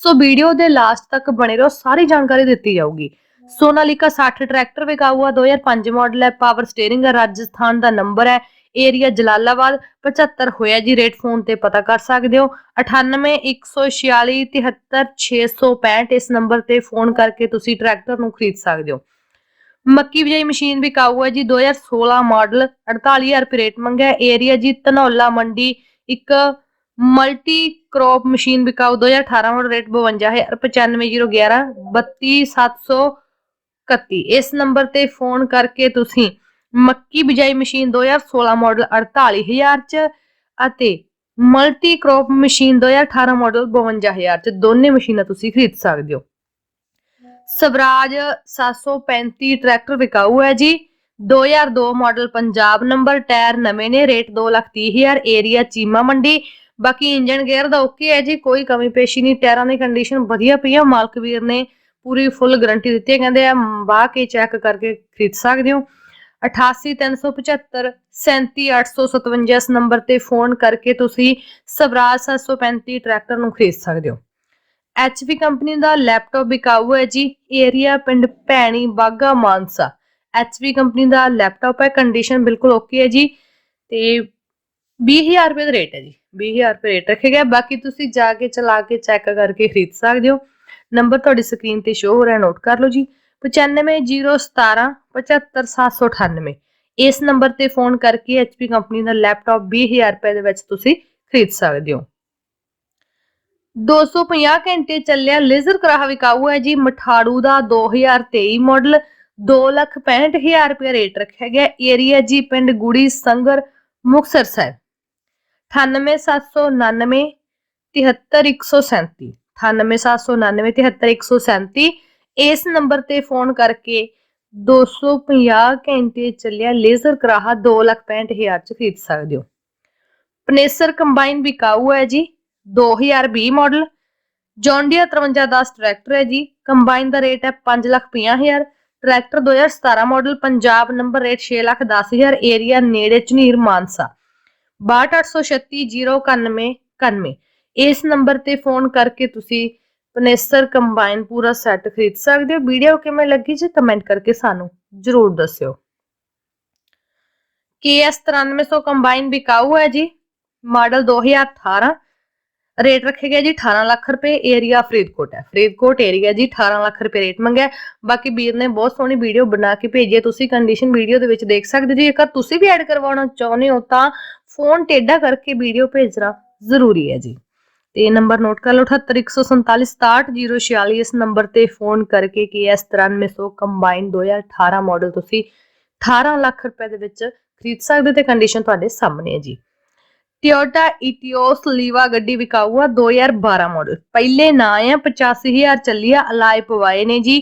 So video ਦੇ last ਤੱਕ ਬਣੇ ਰਹੋ, ਸਾਰੀ ਜਾਣਕਾਰੀ ਦਿੱਤੀ ਜਾਊਗੀ। ਸੋਨਾਲੀਕਾ 60 ਟਰੈਕਟਰ ਵਿਕਾਊਆ 2005 ਮਾਡਲ ਹੈ ਪਾਵਰ ਸਟੀਅਰਿੰਗ ਹੈ, ਰਾਜਸਥਾਨ ਦਾ ਨੰਬਰ ਹੈ ਏਰੀਆ ਜਲਾਲਾਬਾਦ 75 ਹੋਇਆ ਜੀ ਰੇਟ ਫੋਨ ਤੇ ਪਤਾ ਕਰ ਸਕਦੇ ਹੋ। 9814673665 ਇਸ ਨੰਬਰ ਤੇ ਫੋਨ ਕਰਕੇ ਤੁਸੀਂ ਟਰੈਕਟਰ ਨੂੰ ਖਰੀਦ ਸਕਦੇ ਹੋ। ਮੱਕੀ ਬਿਜਾਈ ਮਸ਼ੀਨ ਵਿਕਾਊ ਹੈ ਜੀ 2016 ਮਾਡਲ 48000 ਰੁਪਏ ਰੇਟ ਮੰਗਿਆ। ਏਰੀਆ ਜੀ, ਧਨੌਲਾ ਮੰਡੀ, ਇੱਕ ਮਲਟੀ ਕ੍ਰੌਪ ਮਸ਼ੀਨ ਵਿਕਾਊ 2018 ਮਾਡਲ ਰੇਟ 52011 32731 ਇਸ ਨੰਬਰ ਤੇ ਫੋਨ ਕਰਕੇ ਤੁਸੀਂ ਮੱਕੀ ਬਿਜਾਈ ਮਸ਼ੀਨ 2016 ਮਾਡਲ 48000 ਚ ਅਤੇ ਮਲਟੀ ਕ੍ਰੌਪ ਮਸ਼ੀਨ 2018 ਮਾਡਲ 52000 ਚ ਦੋਨੇ ਮਸ਼ੀਨਾਂ ਤੁਸੀਂ ਖਰੀਦ ਸਕਦੇ ਹੋ। ਸਵਰਾਜ 735 ਟਰੈਕਟਰ ਵਿਕਾਊ ਹੈ ਜੀ। 2002 ਮਾਡਲ ਪੰਜਾਬ ਨੰਬਰ ਟਾਇਰ ਨਵੇਂ ਨੇ, ਰੇਟ 230000 ਏਰੀਆ ਚੀਮਾ ਮੰਡੀ। ਬਾਕੀ ਇੰਜਨ ਗੇਅਰ ਦਾ ਓਕੇ ਹੈ ਜੀ, ਕੋਈ ਕਮੀ ਪੇਸ਼ੀ ਨਹੀਂ, ਟਾਇਰਾਂ ਦੀ ਕੰਡੀਸ਼ਨ ਵਧੀਆ ਪਈ ਆ ਮਾਲਕ ਵੀਰ ਨੇ ਪੂਰੀ ਫੁੱਲ ਗਾਰੰਟੀ ਦਿੱਤੀ ਹੈ, ਕਹਿੰਦੇ ਆ ਵਾਹ ਕੇ ਚੈੱਕ ਕਰਕੇ ਖਰੀਦ ਸਕਦੇ ਹੋ। 88375 37857 ਇਸ ਨੰਬਰ ਤੇ ਫੋਨ ਕਰਕੇ ਤੁਸੀਂ ਸਵਰਾਜ 735 ਟਰੈਕਟਰ ਨੂੰ ਖਰੀਦ ਸਕਦੇ ਹੋ। ਐਚਪੀ ਕੰਪਨੀ ਦਾ ਲੈਪਟਾਪ ਵਿਕਾਊ ਹੈ ਜੀ ਏਰੀਆ ਪਿੰਡ ਭੈਣੀ ਬਾਗਾ ਮਾਨਸਾ। ਐਚਪੀ ਕੰਪਨੀ ਦਾ ਲੈਪਟਾਪ ਹੈ ਕੰਡੀਸ਼ਨ ਬਿਲਕੁਲ ਓਕੇ ਹੈ ਜੀ, ਤੇ 20000 ਰੁਪਏ ਦਾ ਰੇਟ ਹੈ ਜੀ। 20000 ਰੁਪਏ ਰੇਟ ਰੱਖਿਆ ਗਿਆ ਬਾਕੀ ਤੁਸੀਂ ਜਾ ਕੇ, ਚਲਾ ਕੇ ਚੈੱਕ ਕਰਕੇ ਖਰੀਦ ਸਕਦੇ ਹੋ। ਨੰਬਰ ਤੁਹਾਡੀ ਸਕਰੀਨ ਤੇ ਸ਼ੋ ਹੋ ਰਿਹਾ ਨੋਟ ਕਰ ਲਓ ਜੀ। 95017 75798 ਇਸ ਨੰਬਰ ਤੇ ਫੋਨ ਕਰਕੇ HP ਕੰਪਨੀ ਦਾ ਲੈਪਟਾਪ 20000 ਰੁਪਏ ਦੇ ਵਿੱਚ ਤੁਸੀਂ ਖਰੀਦ ਸਕਦੇ ਹੋ। 250 ਘੰਟੇ ਚੱਲਿਆ ਲੇਜ਼ਰ ਕਰਾਹ ਵਿਕਾਊ ਹੈ ਜੀ। ਮਠਾੜੂ ਦਾ 2023 ਮਾਡਲ 265000 ਰੁਪਏ ਰੇਟ ਰੱਖਿਆ ਗਿਆ। ਏਰੀਆ ਜੀ ਪਿੰਡ ਗੁੜੀ, ਸੰਗਰ, ਮੁਕਤਸਰ ਸਾਹਿਬ। 98799 73137 98799 73137 ਇਸ ਨੰਬਰ ਤੇ ਫੋਨ ਕਰਕੇ 250 ਘੰਟੇ ਚੱਲਿਆ ਲੇਜ਼ਰ ਕਰਾਹਾ 265000 ਚ ਖਰੀਦ ਸਕਦੇ ਹੋ। ਪਨੇਸਰ ਕੰਬਾਈਨ ਵਿਕਾਊ ਹੈ ਜੀ 2020 ਮਾਡਲ। ਜੌਂਡੀਆ 5310 ਟਰੈਕਟਰ ਹੈ ਜੀ, ਕੰਬਾਈਨ ਦਾ ਰੇਟ ਹੈ 550000 tractor 2017 model, Punjab number rate 610000 area ਨੇੜੇ ਝਨੀਰ ਮਾਨਸਾ। 6286309191 ਇਸ ਨੰਬਰ ਤੇ ਫੋਨ ਕਰਕੇ ਤੁਸੀਂ ਪਨੇਸਰ ਕੰਬਾਈਨ ਪੂਰਾ ਸੈੱਟ ਖਰੀਦ ਸਕਦੇ ਹੋ। ਵੀਡੀਓ ਕਿਵੇਂ ਲੱਗੀ ਜੇ ਕਮੈਂਟ ਕਰਕੇ ਸਾਨੂੰ ਜਰੂਰ ਦੱਸਿਓ। KS 9300 ਕੰਬਾਈਨ ਵਿਕਾਊ ਹੈ ਜੀ, ਮਾਡਲ 2018 ਰੇਟ ਰੱਖੇ ਗਏ ਜੀ 18 ਲੱਖ ਰੁਪਏ ਏਰੀਆ ਫਰੀਦਕੋਟ ਹੈ। ਫਰੀਦਕੋਟ ਏਰੀਆ ਜੀ 18 ਲੱਖ ਰੁਪਏ ਰੇਟ ਮੰਗਿਆ ਬਾਕੀ ਵੀਰ ਨੇ ਬਹੁਤ ਸੋਹਣੀ ਵੀਡੀਓ ਬਣਾ ਕੇ ਭੇਜੀ ਹੈ। ਤੁਸੀਂ ਕੰਡੀਸ਼ਨ ਵੀਡੀਓ ਦੇ ਵਿੱਚ ਦੇਖ ਸਕਦੇ ਹੋ ਜੇਕਰ ਤੁਸੀਂ ਵੀ ਐਡ ਕਰਵਾਉਣਾ ਚਾਹੁੰਦੇ ਹੋ ਤਾਂ ਫੋਨ ਟੇਢਾ ਕਰਕੇ ਵੀਡੀਓ ਭੇਜਣਾ ਜ਼ਰੂਰੀ ਹੈ ਜੀ। ਤੇ ਨੰਬਰ ਨੋਟ ਕਰ ਲਓ 7814466046 ਇਸ ਨੰਬਰ ਤੇ ਫੋਨ ਕਰਕੇ KS 9300 ਕੰਬਾਈਨ 2018 ਮਾਡਲ ਤੁਸੀਂ 18 ਲੱਖ ਰੁਪਏ ਦੇ ਵਿੱਚ ਖਰੀਦ ਸਕਦੇ ਹੋ ਤੇ ਕੰਡੀਸ਼ਨ ਤੁਹਾਡੇ ਸਾਹਮਣੇ ਹੈ ਜੀ। ਟਿਓਟਾ ਇਟੀਓਸ ਲੀਵਾ ਗੱਡੀ ਵਿਕਾਊ ਆ 2012 ਮਾਡਲ ਪਹਿਲੇ ਨਾਂ ਆ 85000 ਚੱਲੀ ਆ ਅਲਾਈ ਪਵਾਏ ਨੇ ਜੀ।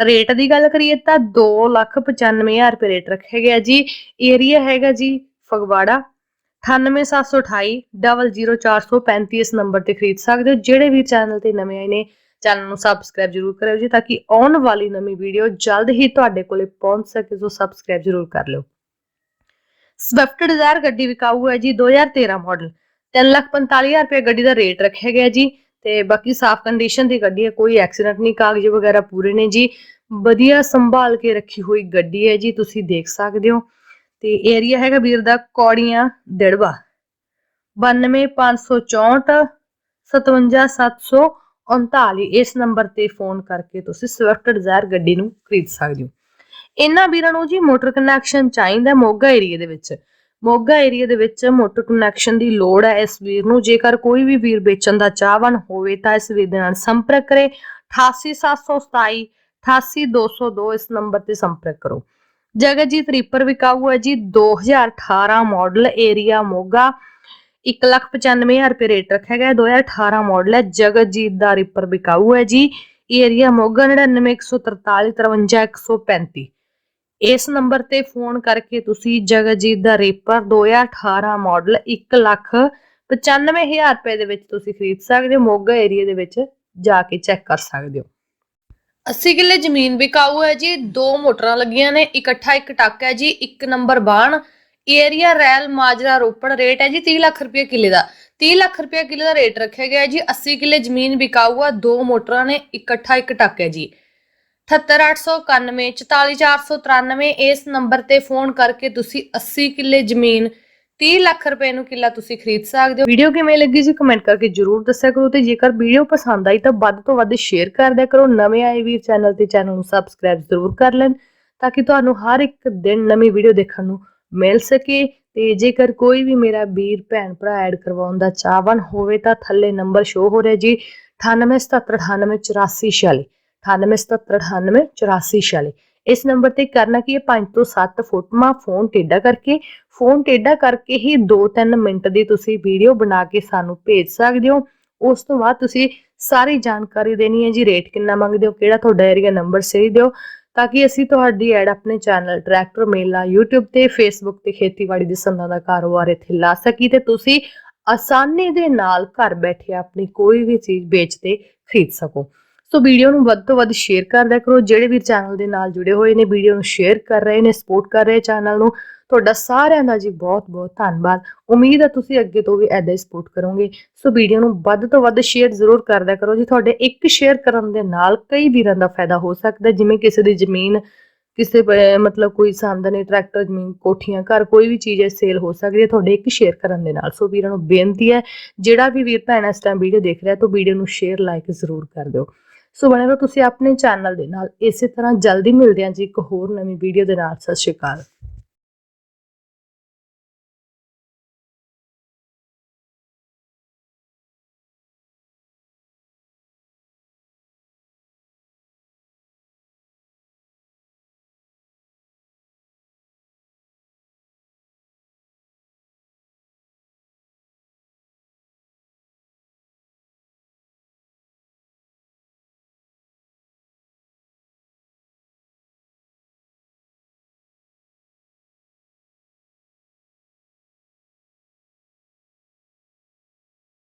ਰੇਟ ਦੀ ਗੱਲ ਕਰੀਏ ਤਾਂ 295000 ਰੁਪਏ ਰੇਟ ਰੱਖਿਆ ਗਿਆ ਜੀ। ਏਰੀਆ ਹੈਗਾ ਜੀ ਫਗਵਾੜਾ। 98728 00435 ਇਸ ਨੰਬਰ ਤੇ ਖਰੀਦ ਸਕਦੇ ਹੋ। ਜਿਹੜੇ ਵੀ ਚੈਨਲ ਤੇ ਨਵੇਂ ਆਏ ਨੇ ਚੈਨਲ ਨੂੰ ਸਬਸਕ੍ਰਾਈਬ ਜਰੂਰ ਕਰਿਓ ਜੀ, ਤਾਂ ਕਿ ਆਉਣ ਵਾਲੀ ਨਵੀਂ ਵੀਡੀਓ ਜਲਦ ਹੀ ਤੁਹਾਡੇ ਕੋਲੇ ਪਹੁੰਚ ਸਕੇ, ਸੋ ਸਬਸਕ੍ਰਾਈਬ ਜਰੂਰ ਕਰ ਲਿਓ। ਸਵਿਫਟ ਡਿਜ਼ਾਇਰ ਗੱਡੀ ਵਿਕਾਊ ਹੈ ਜੀ 2013 ਮਾਡਲ 345000 ਰੁਪਏ ਗੱਡੀ ਦਾ ਰੇਟ ਰੱਖਿਆ ਗਿਆ ਜੀ। ਤੇ ਬਾਕੀ ਸਾਫ਼ ਕੰਡੀਸ਼ਨ ਦੀ ਗੱਡੀ ਹੈ, ਕੋਈ ਐਕਸੀਡੈਂਟ ਨਹੀਂ, ਕਾਗਜ਼ ਵਗੈਰਾ ਪੂਰੇ ਨੇ ਜੀ। ਵਧੀਆ ਸੰਭਾਲ ਕੇ ਰੱਖੀ ਹੋਈ ਗੱਡੀ ਹੈ ਜੀ, ਤੁਸੀਂ ਦੇਖ ਸਕਦੇ ਹੋ। ਤੇ ਏਰੀਆ ਹੈਗਾ ਵੀਰ ਦਾ ਕੌੜੀਆਂ ਦਿੜਵਾ 92564 57739 ਇਸ ਨੰਬਰ ਤੇ ਫੋਨ ਕਰਕੇ ਤੁਸੀਂ ਸਵਿਫਟ ਡਿਜ਼ਾਇਰ ਗੱਡੀ ਨੂੰ ਖਰੀਦ ਸਕਦੇ ਹੋ। ਇਹਨਾਂ ਵੀਰਾਂ ਨੂੰ ਜੀ ਮੋਟਰ ਕਨੈਕਸ਼ਨ ਚਾਹੀਦਾ ਮੋਗਾ ਏਰੀਆ ਦੇ ਵਿੱਚ। ਮੋਗਾ ਏਰੀਆ ਦੇ ਵਿੱਚ ਮੋਟਰ ਕਨੈਕਸ਼ਨ ਦੀ ਲੋੜ ਹੈ ਇਸ ਵੀਰ ਨੂੰ। ਜੇਕਰ ਕੋਈ ਵੀ ਵੀਰ ਵੇਚਣ ਦਾ ਚਾਹਵਾਨ ਹੋਵੇ ਤਾਂ ਇਸ ਵੀਰ ਦੇ ਨਾਲ ਸੰਪਰਕ ਕਰੇ। 88727 88202 ਇਸ ਨੰਬਰ ਤੇ ਸੰਪਰਕ ਕਰੋ। ਜਗਜੀਤ ਰੀਪਰ ਵਿਕਾਊ ਹੈ ਜੀ। 2018 ਮਾਡਲ ਏਰੀਆ ਮੋਗਾ। 195000 ਰੁਪਏ ਰੇਟ ਰੱਖਿਆ ਗਿਆ ਹੈ। 2018 ਮਾਡਲ ਹੈ। ਜਗਤਜੀਤ ਦਾ ਰਿਪਰ ਵਿਕਾਊ ਹੈ ਜੀ। ਏਰੀਆ ਮੋਗਾ 9914353135 ਇਸ ਨੰਬਰ ਤੇ ਫੋਨ ਕਰਕੇ ਤੁਸੀਂ ਜਗਤਜੀਤ ਦਾ ਰਿਪਰ 2018 ਮਾਡਲ 195000 ਰੁਪਏ ਦੇ ਵਿੱਚ ਤੁਸੀਂ ਖਰੀਦ ਸਕਦੇ ਹੋ, ਮੋਗਾ ਏਰੀਆ ਦੇ ਵਿੱਚ ਜਾ ਕੇ ਚੈੱਕ ਕਰ ਸਕਦੇ ਹੋ। 80 ਕਿੱਲੇ ਜ਼ਮੀਨ ਵਿਕਾਊ ਹੈ ਜੀ, ਦੋ ਮੋਟਰਾਂ ਲੱਗੀਆਂ ਨੇ, ਇਕੱਠਾ ਇੱਕ ਟੱਕ ਹੈ ਜੀ, ਇੱਕ ਨੰਬਰ ਬਾਣ, ਏਰੀਆ ਰੈਲ ਮਾਜਰਾ ਰੋਪੜ ਰੇਟ ਹੈ ਜੀ 30 ਲੱਖ ਰੁਪਏ ਕਿੱਲੇ ਦਾ। 30 ਲੱਖ ਰੁਪਏ ਕਿੱਲੇ ਦਾ ਰੇਟ ਰੱਖਿਆ ਗਿਆ ਹੈ ਜੀ 80 ਕਿੱਲੇ ਜ਼ਮੀਨ ਵਿਕਾਊ ਆ, ਦੋ ਮੋਟਰਾਂ ਨੇ, ਇਕੱਠਾ ਇੱਕ ਟੱਕ ਹੈ ਜੀ। 78891 44493 ਇਸ ਨੰਬਰ ਤੇ ਫੋਨ ਕਰਕੇ ਤੁਸੀਂ 80 ਕਿੱਲੇ ਜ਼ਮੀਨ 30 ਲੱਖ ਰੁਪਏ ਨੂੰ ਕਿੱਲਾ ਤੁਸੀਂ ਖਰੀਦ ਸਕਦੇ ਹੋ। ਵੀਡੀਓ ਕਿਵੇਂ ਲੱਗੀ ਜੀ ਕਮੈਂਟ ਕਰਕੇ ਜਰੂਰ ਦੱਸਿਆ ਕਰੋ ਤੇ ਜੇਕਰ ਵੀਡੀਓ ਪਸੰਦ ਆਈ ਤਾਂ ਵੱਧ ਤੋਂ ਵੱਧ ਸ਼ੇਅਰ ਕਰ ਦਿਆ ਕਰੋ। ਨਵੇਂ ਆਏ ਵੀਰ ਚੈਨਲ ਤੇ ਚੈਨਲ ਨੂੰ ਸਬਸਕ੍ਰਾਈਬ ਜ਼ਰੂਰ ਕਰ ਲੈਣ ਤਾਂ ਕਿ ਤੁਹਾਨੂੰ ਹਰ ਇੱਕ ਦਿਨ ਨਵੀਂ ਵੀਡੀਓ ਦੇਖਣ ਨੂੰ ਮਿਲ ਸਕੇ ਤੇ ਜੇਕਰ ਕੋਈ ਵੀ ਮੇਰਾ ਵੀਰ, ਭੈਣ, ਭਰਾ ਐਡ ਕਰਵਾਉਣ ਦਾ ਚਾਹਵਾਨ ਹੋਵੇ ਤਾਂ ਥੱਲੇ ਨੰਬਰ ਸ਼ੋ ਹੋ ਰਿਹਾ ਜੀ 9877988446 9877988446 ਇਸ ਨੰਬਰ ਤੇ ਕਰਨਾ ਕੀ ਹੈ? 5 ਤੋਂ 7 ਫੋਟੋਆਂ, ਫੋਨ ਟੇਡਾ ਕਰਕੇ, ਫੋਨ ਟੇਡਾ ਕਰਕੇ ਹੀ 2-3 ਮਿੰਟ ਦੀ ਤੁਸੀਂ ਵੀਡੀਓ ਬਣਾ ਕੇ ਸਾਨੂੰ ਭੇਜ ਸਕਦੇ ਹੋ। ਉਸ ਤੋਂ ਬਾਅਦ ਤੁਸੀਂ ਸਾਰੀ ਜਾਣਕਾਰੀ ਦੇਣੀ ਹੈ ਜੀ, ਰੇਟ ਕਿੰਨਾ ਮੰਗਦੇ ਹੋ, ਕਿਹੜਾ ਤੁਹਾਡਾ ਏਰੀਆ ਨੰਬਰ ਸਹੀ ਦਿਓ, ਤਾਂ ਕਿ ਅਸੀਂ ਤੁਹਾਡੀ ਐਡ ਆਪਣੇ ਚੈਨਲ ਟਰੈਕਟਰ ਮੇਲਾ YouTube ਤੇ, Facebook ਤੇ ਖੇਤੀਬਾੜੀ ਦੇ ਸੰਦਾਂ ਦਾ ਕਾਰੋਬਾਰ ਇੱਥੇ ਲਾ ਸਕੀ ਤੇ ਤੁਸੀਂ ਆਸਾਨੀ ਦੇ ਨਾਲ ਘਰ ਬੈਠੇ ਆਪਣੀ ਕੋਈ ਵੀ ਚੀਜ਼ ਵੇਚ ਤੇ ਖਰੀਦ ਸਕੋ। ਸੋ ਵੀਡੀਓ ਨੂੰ ਵੱਧ ਤੋਂ ਵੱਧ ਸ਼ੇਅਰ ਕਰਦਿਆ ਕਰੋ। ਜਿਹੜੇ ਵੀ ਚੈਨਲ ਦੇ ਨਾਲ ਜੁੜੇ ਹੋਏ ਨੇ, ਵੀਡੀਓ ਨੂੰ ਸ਼ੇਅਰ ਕਰ ਰਹੇ ਨੇ ਸਪੋਰਟ ਕਰ ਰਹੇ ਚੈਨਲ ਨੂੰ, ਤੁਹਾਡਾ ਸਾਰਿਆਂ ਦਾ ਜੀ ਬਹੁਤ ਬਹੁਤ ਧੰਨਵਾਦ। ਉਮੀਦ ਹੈ ਤੁਸੀਂ ਅੱਗੇ ਤੋਂ ਵੀ ਐਦਾਂ ਹੀ ਸਪੋਰਟ ਕਰੋਗੇ। ਸੋ ਵੀਡੀਓ ਨੂੰ ਵੱਧ ਤੋਂ ਵੱਧ ਸ਼ੇਅਰ ਜ਼ਰੂਰ ਕਰਦਿਆ ਕਰੋ ਜੀ। ਤੁਹਾਡੇ ਇੱਕ ਸ਼ੇਅਰ ਕਰਨ ਦੇ ਨਾਲ ਕਈ ਵੀਰਾਂ ਦਾ ਫਾਇਦਾ ਹੋ ਸਕਦਾ ਜਿਵੇਂ ਕਿਸੇ ਦੀ ਜ਼ਮੀਨ, ਕਿਸੇ ਮਤਲਬ ਕੋਈ ਸੰਦ ਟਰੈਕਟਰ ਜ਼ਮੀਨ, ਕੋਠੀਆਂ, ਘਰ, ਕੋਈ ਵੀ ਚੀਜ਼ ਹੈ ਸੇਲ ਹੋ ਸਕਦੀ ਹੈ। ਤੁਹਾਡੇ ਇੱਕ ਸ਼ੇਅਰ ਕਰਨ ਦੇ ਨਾਲ। ਸੋ ਵੀਰਾਂ ਨੂੰ ਬੇਨਤੀ ਹੈ, ਜਿਹੜਾ ਵੀ ਵੀਰ ਭੈਣ ਇਸ ਟਾਈਮ ਵੀਡੀਓ ਦੇਖ ਰਿਹਾ ਤਾਂ ਵੀਡੀਓ ਨੂੰ ਸ਼ੇਅਰ ਲਾਈਕ ਜ਼ਰੂਰ ਕਰ ਦਿਓ। ਸੋ ਬਣੇ ਰਹੋ ਤੁਸੀਂ ਆਪਣੇ ਚੈਨਲ ਦੇ ਨਾਲ ਇਸੇ ਤਰ੍ਹਾਂ ਜਲਦੀ ਮਿਲਦੇ ਹਾਂ ਜੀ, ਇੱਕ ਹੋਰ ਨਵੀਂ ਵੀਡੀਓ ਦੇ ਨਾਲ, ਸਤਿ ਸ਼੍ਰੀ ਅਕਾਲ।